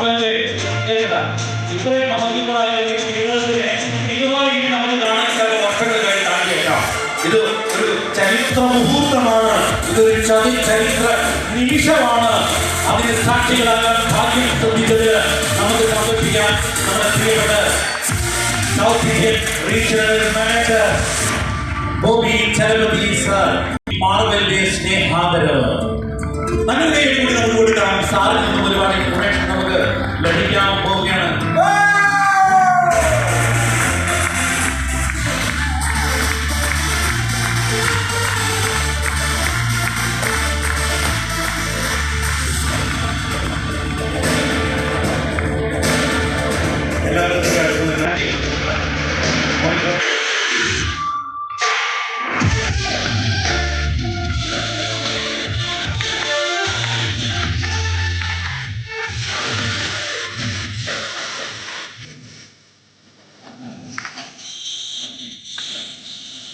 വളരെ ഏതാ? ഇത്രയും മഹത്വങ്ങളായ ഈ ജീവിതത്തിനെ ഇതുമായി ഇനി നമുക്ക് കാണാൻ ചില വർഷങ്ങൾ കഴിഞ്ഞ് ഇത് ഒരു ചരിത്ര മുഹൂർത്തമാണ്. ഇതൊരു ചതി ചരിത്ര നിമിഷമാണ്. അതിന് സാക്ഷികളാകാൻ ഭാഗ്യം ശ്രദ്ധിച്ചത് നമുക്ക് സമർപ്പിക്കാൻ നമ്മുടെ പ്രിയപ്പെട്ട south Indian regional manager Bobby Chalapathi sir. മാർവലിന്റെ സ്നേഹാദരവ്. നന്മയെ കൂടി നമുക്ക് കൊടുക്കാം. സാറിൽ നിന്നും ഒരുപാട് information Let it don't.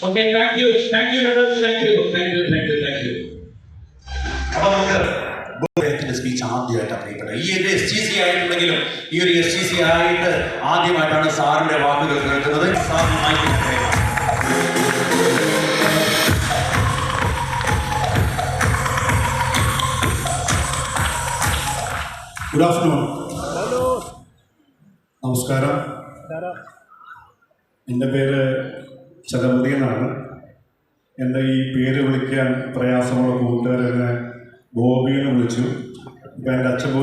Okay, thank you, thank you, thank thank you, thank you, thank you, you you. അപ്പൊ നമുക്ക് സ്പീച്ച് ആദ്യമായിട്ട് പ്രിയപ്പെട്ടത് ഈ ഒരു എസ് ടി സി ആയിട്ടുണ്ടെങ്കിലും ഈ ഒരു എസ് ടി സി ആയിട്ട് ആദ്യമായിട്ടാണ് സാറിന്റെ വാക്കുകൾ കേൾക്കുന്നത്. കയറാം. ഗുഡ് ആഫ്റ്റർനൂൺ നമസ്കാരം. എന്റെ പേര് ചലപതി എന്നാണ് എന്റെ ഈ പേര് വിളിക്കാൻ പ്രയാസമുള്ള കൂട്ടുകാരെന്നെ ബോബി വിളിച്ചു. ഇപ്പം എന്റെ അച്ഛൻ പോലും